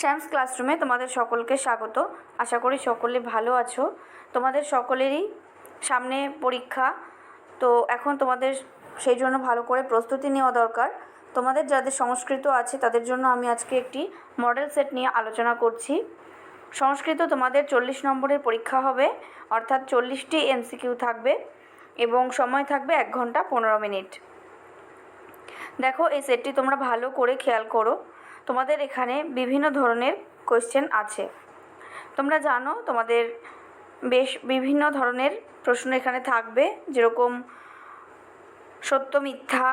শ্যামস ক্লাসরুমে তোমাদের সকলকে স্বাগত। আশা করি সকলে ভালো আছো। তোমাদের সকলেরই সামনে পরীক্ষা। তো এখন তোমাদের সেই জন্য ভালো করে প্রস্তুতি নেওয়া দরকার। তোমাদের যাদের সংস্কৃত আছে, তাদের জন্য আমি আজকে একটি মডেল সেট নিয়ে আলোচনা করছি। সংস্কৃত তোমাদের চল্লিশ নম্বরের পরীক্ষা হবে, অর্থাৎ চল্লিশটি এমসিকিউ থাকবে এবং সময় থাকবে এক ঘণ্টা পনেরো মিনিট। দেখো, এই সেটটি তোমরা ভালো করে খেয়াল করো। তোমাদের এখানে বিভিন্ন ধরনের কোয়েশ্চেন আছে। তোমরা জানো তোমাদের বেশ বিভিন্ন ধরনের প্রশ্ন এখানে থাকবে, যেরকম সত্য মিথ্যা,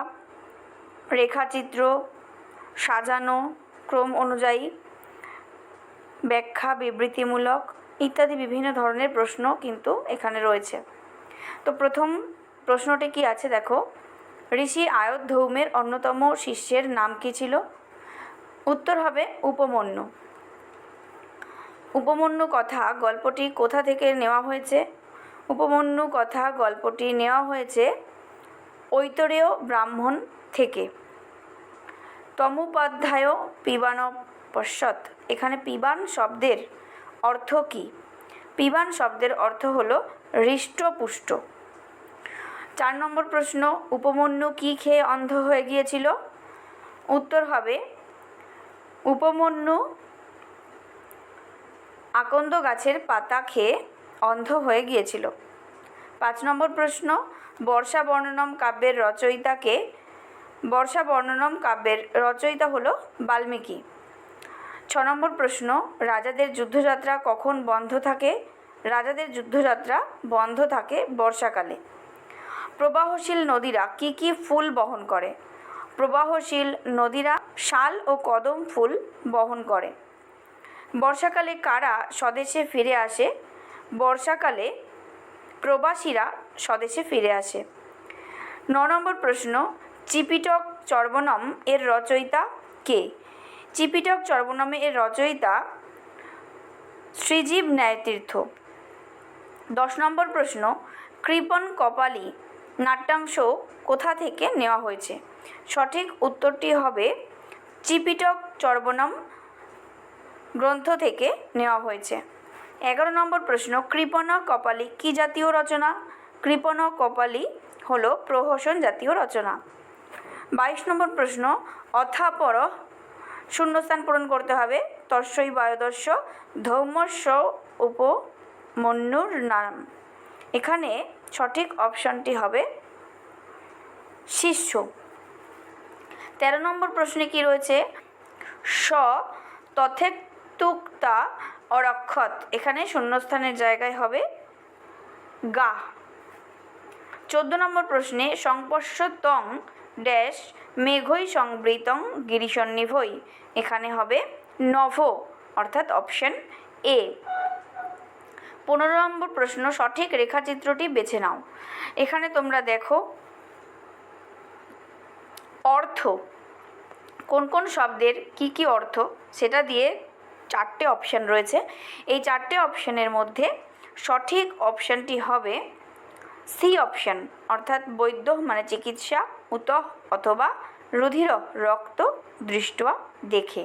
রেখাচিত্র, সাজানো, ক্রম অনুযায়ী, ব্যাখ্যা, বিবৃতিমূলক ইত্যাদি বিভিন্ন ধরনের প্রশ্ন কিন্তু এখানে রয়েছে। তো প্রথম প্রশ্নটি কি আছে দেখো? ঋষি আয়ত ধৌমের অন্যতম শিষ্যের নাম কী ছিল? উত্তর হবে উপমন্যু। উপমন্যু কথা গল্পটি কোথা থেকে নেওয়া হয়েছে? উপমন্যু কথা গল্পটি নেওয়া হয়েছে ঐতরেয় ব্রাহ্মণ থেকে। তমুপাধ্যায় পিবান পশ্চাৎ এখানে পিবান শব্দের অর্থ কী? পিবান শব্দের অর্থ হলো হৃষ্টপুষ্ট। চার নম্বর প্রশ্ন, উপমন্যু কী খেয়ে অন্ধ হয়ে গিয়েছিল? উত্তর হবে উপমন্যু আকন্দ গাছের পাতা খেয়ে অন্ধ হয়ে গিয়েছিল। পাঁচ নম্বর প্রশ্ন, বর্ষা বর্ণনম কাব্যের রচয়িতাকে, বর্ষা বর্ণনম কাব্যের রচয়িতা হলো বাল্মীকি। ছ নম্বর প্রশ্ন, রাজাদের যুদ্ধযাত্রা কখন বন্ধ থাকে? রাজাদের যুদ্ধযাত্রা বন্ধ থাকে বর্ষাকালে। প্রবাহশীল নদীরা কি কি ফুল বহন করে? প্রবাহশীল নদীরা শাল ও কদম ফুল বহন করে। বর্ষাকালে কারা স্বদেশে ফিরে আসে? বর্ষাকালে প্রবাসীরা স্বদেশে ফিরে আসে। ন নম্বর প্রশ্ন, চিপিটক চর্বনম এর রচয়িতা কে? চিপিটক চর্বনমে এর রচয়িতা শ্রীজীব ন্যায়তীর্থ। দশ নম্বর প্রশ্ন, কৃপন কপালি নাট্যাংশ কোথা থেকে নেওয়া হয়েছে? সঠিক উত্তরটি হবে চিপিটক চর্বনম গ্রন্থ থেকে নেওয়া হয়েছে। এগারো নম্বর প্রশ্ন কৃপণ কপালি কী জাতীয় রচনা? কৃপণ কপালি হল প্রহসন জাতীয় রচনা। বাইশ নম্বর প্রশ্ন, অথাপর শূন্যস্থান পূরণ করতে হবে। তস্যই বায়ুদস্য ধৌমস্য উপমন্যুর নাম। এখানে সঠিক অপশনটি হবে শিষ্য। তেরো নম্বর প্রশ্নে কি রয়েছে? স তথেতুক্তা অরক্ষত। এখানে শূন্যস্থানের জায়গায় হবে গা। চোদ্দ নম্বর প্রশ্নে, সংপর্শতং ড্যাশ মেঘই সংবৃতং গিরিসন্নিভই এখানে হবে নভ, অর্থাৎ অপশন এ। পনেরো নম্বর প্রশ্ন, সঠিক রেখাচিত্রটি বেছে নাও। এখানে তোমরা দেখো অর্থ? কোন কোন শব্দের কি কি অর্থ? সেটা দিয়ে চারটে অপশান রয়েছে। এই চারটে অপশানের মধ্যে সঠিক অপশানটি হবে সি অপশান অর্থাৎ বৈদ্য মানে চিকিৎসা উত অথবা রুধির রক্ত দৃষ্টয়া দেখে।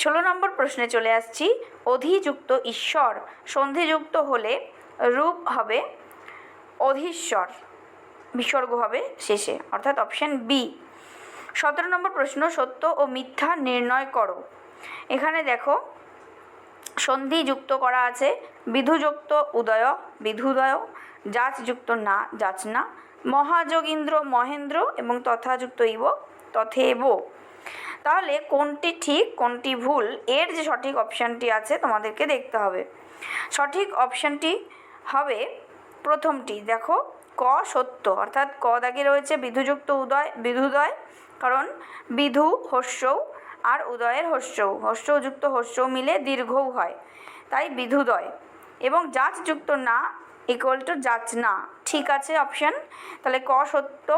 ষোলো নম্বর প্রশ্নে চলে আসছি। অধিযুক্ত ঈশ্বর সন্ধিযুক্ত হলে রূপ হবে অধীশ্বর। বিসর্গ হবে শেষে, অর্থাৎ অপশান বি সতেরো নম্বর প্রশ্ন, সত্য ও মিথ্যা নির্ণয় করো। এখানে দেখো, সন্ধি যুক্ত করা আছে, বিধুযুক্ত উদয়, বিধুদয়, যাচযুক্ত না, যাচ না, মহাযোগীন্দ্র, মহেন্দ্র এবং তথাযুক্ত ইব, তথেব। তাহলে কোনটি ঠিক, কোনটি ভুল, এর যে সঠিক অপশানটি আছে তোমাদেরকে দেখতে হবে। সঠিক অপশানটি হবে প্রথমটি, দেখো, ক সত্য, অর্থাৎ ক দাগে রয়েছে বিধুযুক্ত উদয়, বিধুদয়, কারণ বিধু হস্যৌ আর উদয়ের হস্যৌ হস্যযুক্ত হস্য মিলে দীর্ঘও হয়, তাই বিধুদয়। এবং যাচযুক্ত না ইকুয়াল টু যাচ না, ঠিক আছে অপশান তাহলে ক সত্য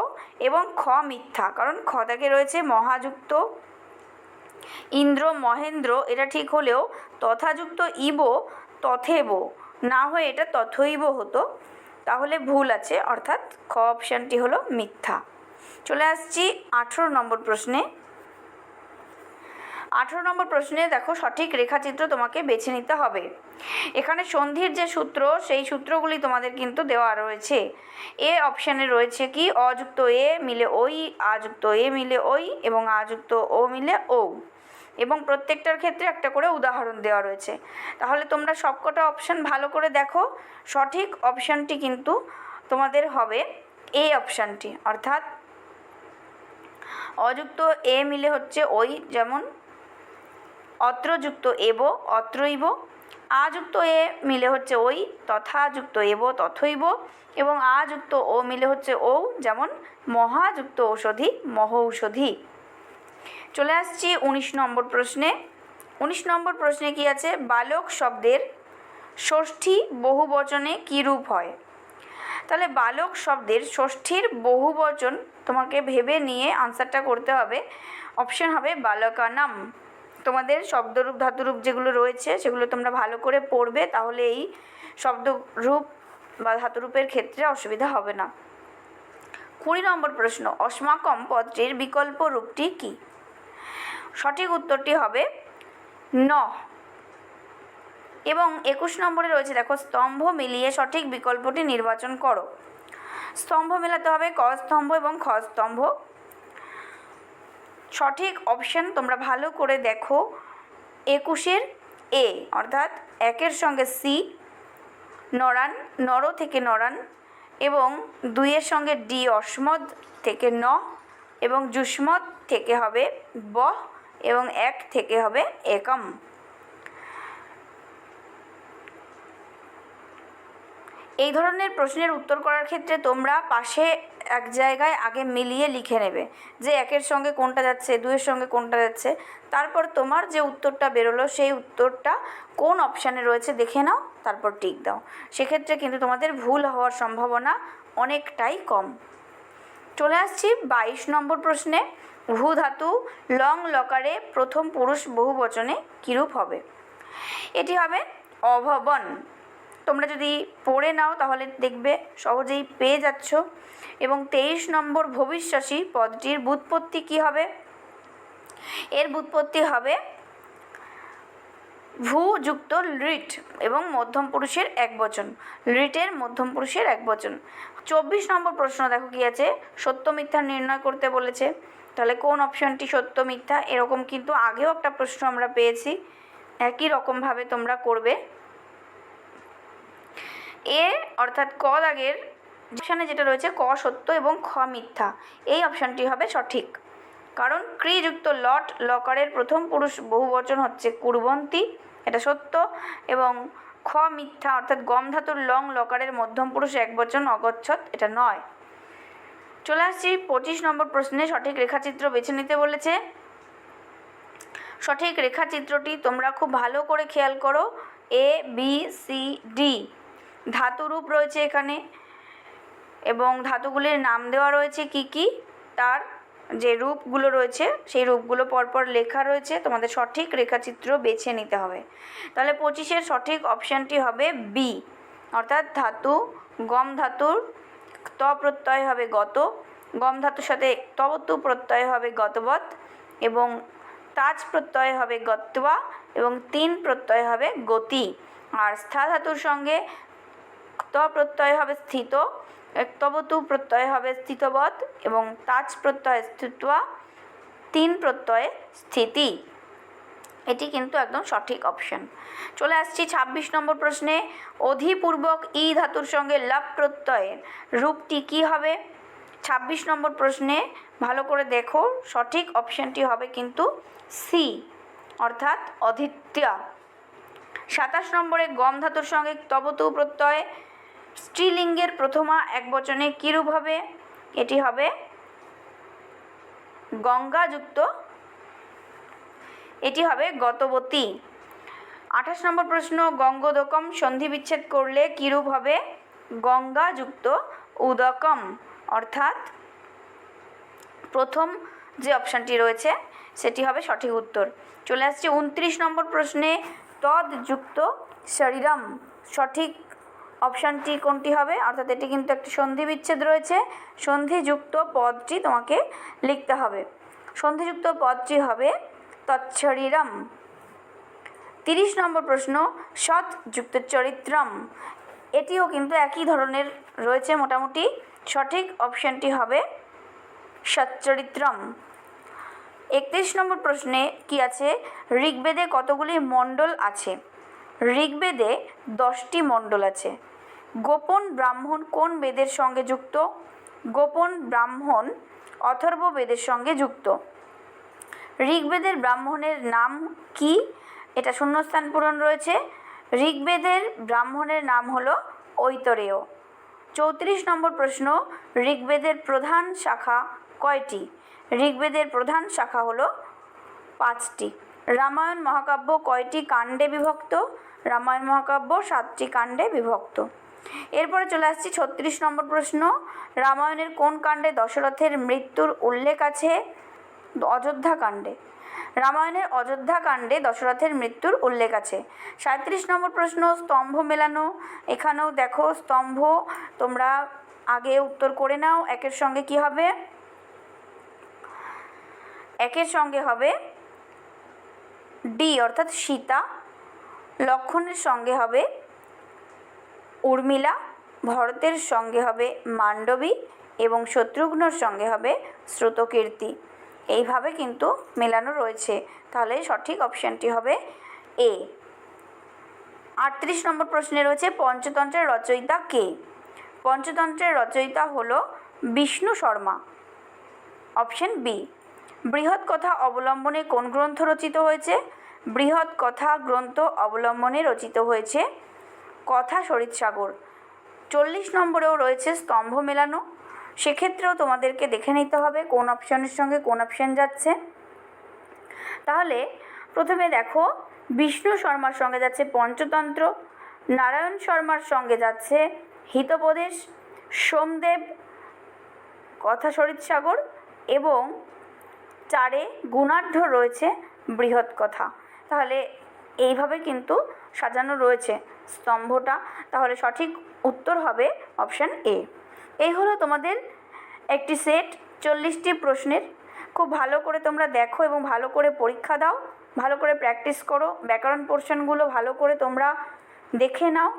এবং খ মিথ্যা, কারণ খ দাগে রয়েছে মহাযুক্ত ইন্দ্র, মহেন্দ্র, এটা ঠিক হলেও তথাযুক্ত ইব তথেব, না হয়ে এটা তথৈব হতো। তাহলে ভুল আছে, অর্থাৎ খ অপশানটি হলো মিথ্যা। চলে আসছি আঠেরো নম্বর প্রশ্নে। আঠেরো নম্বর প্রশ্নে দেখো সঠিক রেখাচিত্র তোমাকে বেছে নিতে হবে। এখানে সন্ধির যে সূত্র, সেই সূত্রগুলি তোমাদের কিন্তু দেওয়া রয়েছে। এ অপশানে রয়েছে কি, অযুক্ত এ মিলে ওই আযুক্ত এ মিলে ওই এবং আযুক্ত ও মিলে ও এবং প্রত্যেকটার ক্ষেত্রে একটা করে উদাহরণ দেওয়া রয়েছে। তাহলে তোমরা সবকটা অপশান ভালো করে দেখো। সঠিক অপশানটি কিন্তু তোমাদের হবে এ অপশানটি অর্থাৎ অযুক্ত এ মিলে হচ্ছে ওই যেমন অত্রযুক্ত এব অত্রইব আযুক্ত এ মিলে হচ্ছে ওই, তথাযুক্ত এব, তথৈব। এবং আযুক্ত ও মিলে হচ্ছে ও যেমন মহাযুক্ত ঔষধি, মহৌষধি। চলে আসছি উনিশ নম্বর প্রশ্নে। উনিশ নম্বর প্রশ্নে কি আছে? বালক শব্দের ষষ্ঠী বহুবচনে কী রূপ হয়? তাহলে বালক শব্দের ষষ্ঠীর বহুবচন তোমাকে ভেবে নিয়ে আনসারটা করতে হবে। অপশন হবে বালকানাম। তোমাদের শব্দরূপ, ধাতুরূপ যেগুলো রয়েছে, সেগুলো তোমরা ভালো করে পড়বে, তাহলে এই শব্দরূপ বা ধাতুরূপের ক্ষেত্রে অসুবিধা হবে না। কুড়ি নম্বর প্রশ্ন, অস্মাকম পদটির বিকল্প রূপটি কী? সঠিক উত্তরটি হবে ন। এবং একুশ নম্বরে রয়েছে, দেখো, স্তম্ভ মিলিয়ে সঠিক বিকল্পটি নির্বাচন করো। স্তম্ভ মেলাতে হবে, ক স্তম্ভ এবং খ স্তম্ভ। সঠিক অপশন তোমরা ভালো করে দেখো, একুশের এ, অর্থাৎ একের সঙ্গে সি, নরান, নর থেকে নরান, এবং দুইয়ের সঙ্গে ডি অসমদ থেকে ন, এবং যুষ্মদ থেকে হবে ব। এবং এক থেকে হবে একম। এই ধরনের প্রশ্নের উত্তর করার ক্ষেত্রে তোমরা পাশে এক জায়গায় আগে মিলিয়ে লিখে নেবে যে একের সঙ্গে কোনটা যাচ্ছে, দুইয়ের সঙ্গে কোনটা যাচ্ছে। তারপর তোমার যে উত্তরটা বেরোলো, সেই উত্তরটা কোন অপশানে রয়েছে দেখে নাও, তারপর টিক দাও। সেক্ষেত্রে কিন্তু তোমাদের ভুল হওয়ার সম্ভাবনা অনেকটাই কম। চলে আসছি বাইশ নম্বর প্রশ্নে। ভূ ধাতু লং লকারে প্রথম পুরুষ বহু বচনে কীরূপ হবে? এটি হবে অভবন। তোমরা যদি পড়ে নাও তাহলে দেখবে সহজেই পেয়ে যাচ্ছ। এবং তেইশ নম্বর ভবিষ্যাসী পদটির বুৎপত্তি কী হবে? এর বুৎপত্তি হবে ভূ যুক্ত লিট এবং মধ্যম পুরুষের এক বচন। লিটের মধ্যম পুরুষের এক বচন। চব্বিশ নম্বর প্রশ্ন দেখো কি আছে? সত্য, মিথ্যা নির্ণয় করতে বলেছে। তাহলে কোন অপশনটি সত্য, মিথ্যা? এরকম কিন্তু আগেও একটা প্রশ্ন আমরা পেয়েছি। একই রকমভাবে তোমরা করবে। এ অর্থাৎ ক দাগের অপশানে যেটা রয়েছে, ক সত্য এবং খ মিথ্যা। এই অপশানটি হবে সঠিক। কারণ ক্রিযুক্ত লট লকারের প্রথম পুরুষ বহুবচন হচ্ছে কুরবন্তী। এটা সত্য। এবং খ মিথ্যা অর্থাৎ গম ধাতুর লং লকারের মধ্যম পুরুষ এক বচন অগচ্ছত এটা নয়। চলে আসছি পঁচিশ নম্বর প্রশ্নে, সঠিক রেখাচিত্র বেছে নিতে বলেছে। সঠিক রেখাচিত্রটি তোমরা খুব ভালো করে খেয়াল করো এ বি সি ডি ধাতুরূপ রয়েছে এখানে। এবং ধাতুগুলির নাম দেওয়া রয়েছে কি কি? তার যে রূপগুলো রয়েছে, সেই রূপগুলো পরপর লেখা রয়েছে, তোমাদের সঠিক রেখাচিত্র বেছে নিতে হবে। তাহলে পঁচিশের সঠিক অপশানটি হবে বি অর্থাৎ ধাতু, গম ধাতুর ত প্রত্যয় হবে গত, গম ধাতুর সাথে তবতু প্রত্যয় হবে গতবৎ, এবং তাজ প্রত্যয় হবে গত্বা, এবং তিন প্রত্যয় হবে গতি। আর স্থা ধাতুর সঙ্গে ত প্রত্যয় হবে স্থিত তবতু প্রত্যয় হবে স্থিতবৎ এবং তাজ প্রত্যয় স্থিত্বা তিন প্রত্যয়ে স্থিতি। এটি কিন্তু একদম সঠিক অপশন চলে আসছি ছাব্বিশ নম্বর প্রশ্নে। অধিপূর্বক ই ধাতুর সঙ্গে লাভ প্রত্যয়ের রূপটি কী হবে? ছাব্বিশ নম্বর প্রশ্নে, ভালো করে দেখো, সঠিক অপশানটি হবে কিন্তু সি অর্থাৎ অধিত্যা সাতাশ নম্বরে গম ধাতুর সঙ্গে তবতু প্রত্যয় স্ত্রীলিঙ্গের প্রথমা এক বচনে কীরূপ হবে? এটি হবে গঙ্গাযুক্ত। এটি হবে গতবতী। আঠাশ নম্বর প্রশ্ন, গঙ্গোদকম সন্ধি বিচ্ছেদ করলে কীরূপ হবে? গঙ্গাযুক্ত উদকম। অর্থাৎ প্রথম যে অপশানটি রয়েছে, সেটি হবে সঠিক উত্তর। চলে আসছে উনত্রিশ নম্বর প্রশ্নে, তদযুক্ত শরীরম, সঠিক অপশানটি কোনটি হবে? অর্থাৎ এটি কিন্তু একটি সন্ধি বিচ্ছেদ রয়েছে। সন্ধিযুক্ত পদটি তোমাকে লিখতে হবে। সন্ধিযুক্ত পদটি হবে তৎশরীরম তিরিশ নম্বর প্রশ্ন সৎ যুক্ত চরিত্রম। এটিও কিন্তু একই ধরনের রয়েছে মোটামুটি। সঠিক অপশানটি হবে সচ্চরিত্রম। একত্রিশ নম্বর প্রশ্নে কি আছে? ঋগ্বেদে কতগুলি মণ্ডল আছে? ঋগ্বেদে দশটি মণ্ডল আছে। গোপন ব্রাহ্মণ কোন বেদের সঙ্গে যুক্ত? গোপন ব্রাহ্মণ অথর্ব বেদের সঙ্গে যুক্ত। ঋগ্বেদের ব্রাহ্মণের নাম কি? এটা শূন্যস্থান পূরণ রয়েছে। ঋগ্বেদের ব্রাহ্মণের নাম হলো ঐতরেয়। চৌত্রিশ নম্বর প্রশ্ন, ঋগ্বেদের প্রধান শাখা কয়টি? ঋগ্বেদের প্রধান শাখা হলো পাঁচটি। রামায়ণ মহাকাব্য কয়টি কাণ্ডে বিভক্ত? রামায়ণ মহাকাব্য সাতটি কাণ্ডে বিভক্ত। এরপরে চলে আসছি ছত্রিশ নম্বর প্রশ্ন। রামায়ণের কোন কাণ্ডে দশরথের মৃত্যুর উল্লেখ আছে? অযোধ্যা কাণ্ডে। রামায়ণের অযোধ্যা কাণ্ডে দশরথের মৃত্যুর উল্লেখ আছে। সাঁত্রিশ নম্বর প্রশ্ন, স্তম্ভ মেলানো। এখানেও দেখো স্তম্ভ, তোমরা আগে উত্তর করে নাও, একের সঙ্গে কি হবে? একের সঙ্গে হবে ডি, অর্থাৎ সীতা, লক্ষণের সঙ্গে হবে উর্মিলা, ভরতের সঙ্গে হবে মান্ডবী এবং শত্রুঘ্নর সঙ্গে হবে শ্রুতকীর্তি। এইভাবে কিন্তু মেলানো রয়েছে। তাহলে সঠিক অপশানটি হবে এ। আটত্রিশ নম্বর প্রশ্নে রয়েছে, পঞ্চতন্ত্রের রচয়িতা কে? পঞ্চতন্ত্রের রচয়িতা হলো বিষ্ণু শর্মা। অপশন বি, বৃহৎ কথা অবলম্বনে কোন গ্রন্থ রচিত হয়েছে? বৃহৎ কথা গ্রন্থ অবলম্বনে রচিত হয়েছে। কথা সাগর। চল্লিশ নম্বরেও রয়েছে স্তম্ভ মেলানো। সেক্ষেত্রেও তোমাদেরকে দেখে নিতে হবে কোন অপশানের সঙ্গে কোন অপশান যাচ্ছে। তাহলে প্রথমে দেখো, বিষ্ণু শর্মার সঙ্গে যাচ্ছে পঞ্চতন্ত্র, নারায়ণ শর্মার সঙ্গে যাচ্ছে হিতোপদেশ, সোমদেব, কথা সাগর এবং চারে গুণাঢ্য রয়েছে বৃহৎ কথা। তাহলে এইভাবে কিন্তু সাজানো রয়েছে স্তম্ভটা। তাহলে সঠিক উত্তর হবে অপশান এ এই হলো তোমাদের একটি সেট চল্লিশটি প্রশ্নের। খুব ভালো করে তোমরা দেখো এবং ভালো করে পরীক্ষা দাও, ভালো করে প্র্যাকটিস করো, ব্যাকরণ পোর্শনগুলো ভালো করে তোমরা দেখে নাও।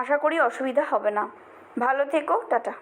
আশা করি অসুবিধা হবে না। ভালো থেকো, টাটা।